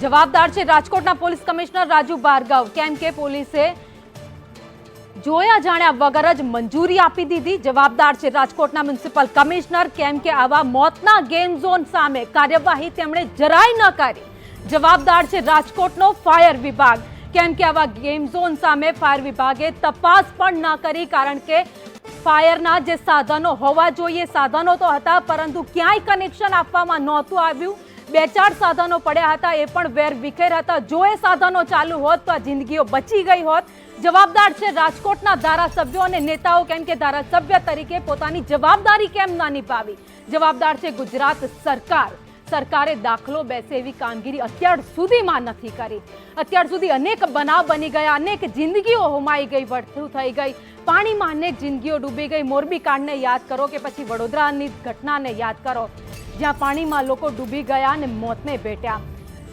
જવાબદાર છે રાજકોટના પોલીસ કમિશનર રાજુ ભાર્ગવ. કેમ કે પોલીસે જોયા જાણ્યા વગર જ મંજૂરી આપી દીધી. જવાબદાર છે રાજકોટના મ્યુનિસિપલ કમિશનર. કેમ કે આવા મોતના ગેમ ઝોન સામે કાર્યવાહી તેમણે જરાય ન કરી. જવાબદાર છે રાજકોટનો ફાયર વિભાગ. કેમ કે આવા ગેમ ઝોન સામે ફાયર વિભાગે તપાસ પણ ન કરી, કારણ કે ફાયરના જે સાધનો હોવા જોઈએ, સાધનો તો હતા, પરંતુ ક્યાંય કનેક્શન આપવામાં નહોતું આવ્યું. બે ચાર સાધનો પડ્યા હતા, એ પણ વેર વિખેર હતા. જો એ સાધનો ચાલુ હોત તો આ જિંદગીઓ બચી ગઈ હોત. જવાબદાર છે રાજકોટના ધારાસભ્યો અને નેતાઓ, કેમ કે ધારાસભ્ય તરીકે પોતાની જવાબદારી કેમ ના નિભાવી? જવાબદાર છે ગુજરાત સરકાર. સરકારે દાખલો બેસે એવી કામગીરી અત્યાર સુધીમાં નથી કરી. અત્યાર સુધી અનેક બનાવ બની ગયા, અનેક જિંદગીઓ હોમાઈ ગઈ વળથું થઈ ગઈ. પાણીમાં અનેક જિંદગીઓ ડૂબી ગઈ. મોરબી કાંડને યાદ કરો કે પછી વડોદરાની ઘટનાને યાદ કરો. જ્યાં પાણીમાં લોકો ડૂબી ગયા અને મોતને ભેટ્યા.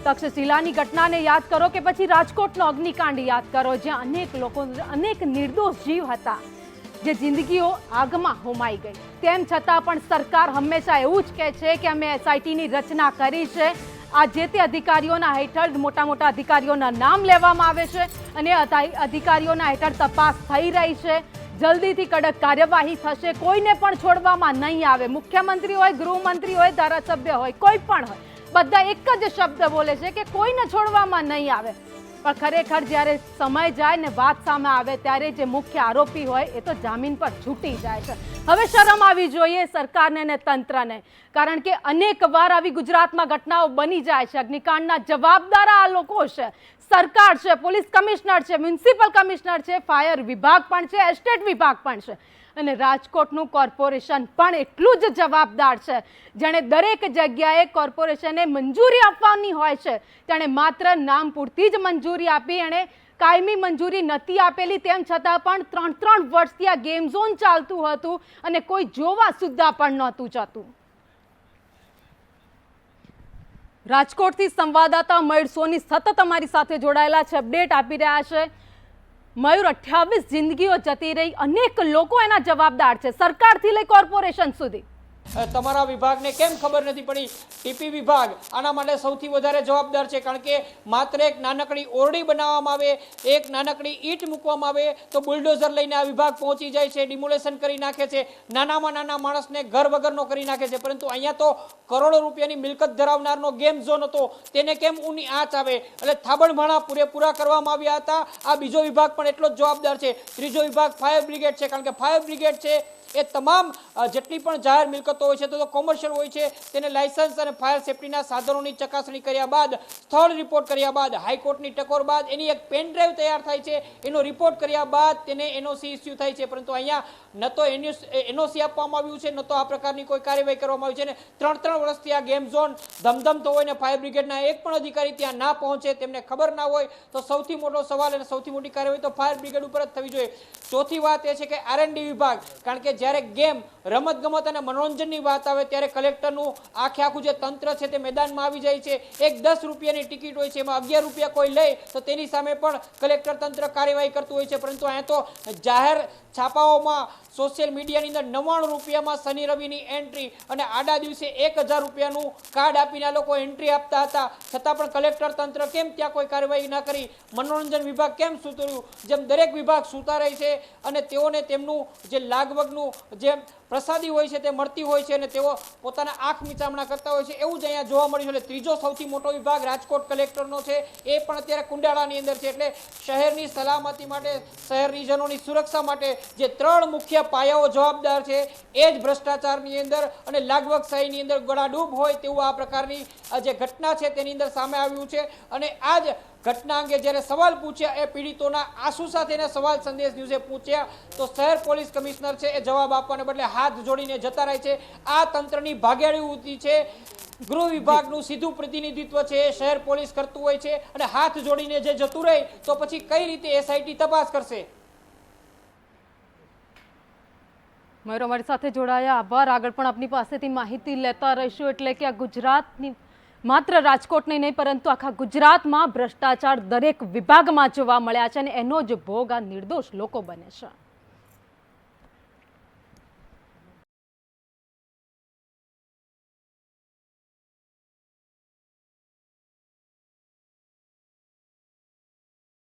તક્ષશિલાની ઘટનાને યાદ કરો કે પછી રાજકોટનો અગ્નિકાંડ યાદ કરો, જ્યાં અનેક લોકો, અનેક નિર્દોષ જીવ હતા, જે જિંદગીઓ આગમાં હોમાઈ ગઈ. તેમ છતાં પણ સરકાર હંમેશા એવું જ કહે છે કે અમે એસઆઈટીની રચના કરી છે. આ જે તે અધિકારીઓના હેઠળ મોટા મોટા અધિકારીઓના નામ લેવામાં આવે છે અને અધિકારીઓના હેઠળ તપાસ થઈ રહી છે. જલ્દીથી કડક કાર્યવાહી થશે. કોઈને પણ છોડવામાં નહીં આવે. મુખ્યમંત્રી હોય ગૃહમંત્રી હોય ધારાસભ્ય હોય, કોઈ પણ હોય, બધા એક જ શબ્દ બોલે છે કે કોઈને છોડવામાં નહીં આવે. પણ ખરેખર જ્યારે સમય જાય ને વાત સામે આવે ત્યારે જે મુખ્ય આરોપી હોય એ તો જામીન પર છૂટી જાય છે. હવે શરમ આવી જોઈએ સરકારને ને તંત્રને, કારણ કે અનેક વાર આવી ગુજરાતમાં ઘટનાઓ બની જાય છે. અગ્નિકાંડના જવાબદાર આ લોકો છે. સરકાર છે, પોલીસ કમિશનર છે, મ્યુનિસિપલ કમિશનર છે, ફાયર વિભાગ પણ છે, એસ્ટેટ વિભાગ પણ છે. અને રાજકોટનું કોર્પોરેશન પણ એટલું જ જવાબદાર છે. જેણે દરેક જગ્યાએ કોર્પોરેશને મંજૂરી આપવાની હોય છે. તેણે માત્ર નામ પૂરતી જ મંજૂરી આપી, એણે કાયમી મંજૂરી નથી આપેલી, તેમ છતાં પણ ત્રણ ત્રણ વર્ષથી આ ગેમ ઝોન ચાલતું હતું અને કોઈ જોવા સુદ્ધા પણ નહોતું જતું. રાજકોટથી સંવાદદાતા મયુર સોની સતત અમારી સાથે જોડાયેલા છે. અપડેટ આપી રહ્યા છે. મયુર અઠ્યાવીસ જિંદગીઓ જતી રહી. અનેક લોકો એના જવાબદાર છે. સરકારથી લઈ કોર્પોરેશન સુધી. તમારા વિભાગને કેમ ખબર નથી પડી? ટીપી વિભાગ આના માટે સૌથી વધારે જવાબદાર છે, કારણ કે માત્ર એક નાનકડી ઓરડી બનાવવામાં આવે, એક નાનકડી ઈંટ મૂકવામાં આવે, તો બુલડોઝર લઈને આ વિભાગ પહોંચી જાય છે, ડિમોલેશન કરી નાખે છે, નાનામાં નાના માણસને ઘર વગરનો કરી નાખે છે, પરંતુ અહીંયા તો કરોડો રૂપિયાની મિલકત ધરાવનારનો ગેમ ઝોન હતો, તેને કેમ ઊની આંચ આવે? એટલે થાબડભાણા પૂરેપૂરા કરવામાં આવ્યા હતા, આ બીજો વિભાગ પણ એટલો જ જવાબદાર છે. ત્રીજો વિભાગ ફાયર બ્રિગેડ છે, કારણ કે ફાયર બ્રિગેડ છે, એ તમામ જેટલી પણ જાહેર મિલકતો હોય છે, તો કોમર્શિયલ હોય છે, તેને લાયસન્સ અને ફાયર સેફટીના સાધનોની ચકાસણી કર્યા બાદ, સ્થળ રિપોર્ટ કર્યા બાદ હાઈકોર્ટની ટકોર બાદ એની એક પેન ડ્રાઈવ તૈયાર થાય છે. એનો રિપોર્ટ કર્યા બાદ તેને એનઓસી ઇસ્યુ થાય છે. પરંતુ અહીંયા ન તો એનઓસી આપવામાં આવ્યું છે, ન તો આ પ્રકારની કોઈ કાર્યવાહી કરવામાં આવી છે. ને ત્રણ ત્રણ વર્ષથી આ ગેમ ઝોન ધમધમતો હોય ને ફાયર બ્રિગેડના એક પણ અધિકારી ત્યાં ના પહોંચે તેમને ખબર ના હોય, તો સૌથી મોટો સવાલ અને સૌથી મોટી કાર્યવાહી તો ફાયર બ્રિગેડ ઉપર જ થવી જોઈએ. ચોથી વાત એ છે કે આરએનડી વિભાગ, કારણ કે જ્યારે ગેમ રમત ગમત અને મનોરંજનની વાત આવે ત્યારે કલેક્ટરનું આખે આખું જે તંત્ર છે તે મેદાનમાં આવી જાય છે. એક દસ રૂપિયાની ટિકિટ હોય છે, એમાં અગિયાર રૂપિયા કોઈ લે, તો તેની સામે પણ કલેક્ટર તંત્ર કાર્યવાહી કરતું હોય છે. પરંતુ અહીંયા તો જાહેર છાપાઓમાં સોશિયલ મીડિયાની અંદર નવ્વાણું રૂપિયામાં શનિ રવિની એન્ટ્રી અને આડા દિવસે એક હજાર રૂપિયાનું કાર્ડ આપીને આ લોકો એન્ટ્રી આપતા હતા. છતાં પણ કલેક્ટર તંત્ર કેમ ત્યાં કોઈ કાર્યવાહી ના કરી? મનોરંજન વિભાગ કેમ સુતર્યું? જેમ દરેક વિભાગ સૂતા રહે છે અને તેઓને તેમનું જે લાગવગનું જે પ્રસાદી હોય છે તે મળતી હોય છે અને તેઓ પોતાના આંખ મીચામણા કરતા હોય છે. એવું જ અહીંયા જોવા મળ્યું છે. એટલે ત્રીજો સૌથી મોટો વિભાગ રાજકોટ કલેક્ટરનો છે. એ પણ અત્યારે કુંડાળાની અંદર છે. એટલે શહેરની સલામતી માટે શહેરીજનોની સુરક્ષા માટે જે ત્રણ મુખ્ય પાયાઓ જવાબદાર છે, એ જ ભ્રષ્ટાચારની અંદર અને લાગવગશાહીની અંદર ગળાડૂબ હોય તેવું આ પ્રકારની જે ઘટના છે તેની અંદર સામે આવ્યું છે. અને આ જ ઘટના અંગે જ્યારે સવાલ પૂછ્યા એ પીડિતોના આંસુ સાથેના સવાલ સંદેશ ન્યૂઝે પૂછ્યા, તો શહેર પોલીસ કમિશનર છે એ જવાબ આપવાને બદલે હાથ જોડીને જતા રહે છે. આ તંત્રની ભાગેડી છે. ગૃહ વિભાગનું સીધું પ્રતિનિધિત્વ છે શહેર પોલીસ કરતું હોય છે અને હાથ જોડીને જે જતું રહે, તો પછી કઈ રીતે એસઆઈટી તપાસ કરશે? મયુર, અમારી સાથે જોડાયા. આભાર. આગળ પણ આપની પાસેથી માહિતી લેતા રહીશું. એટલે કે આ ગુજરાતની માત્ર રાજકોટની નહીં, પરંતુ આખા ગુજરાતમાં ભ્રષ્ટાચાર દરેક વિભાગમાં જોવા મળ્યા છે અને એનો જ ભોગ આ નિર્દોષ લોકો બને છે.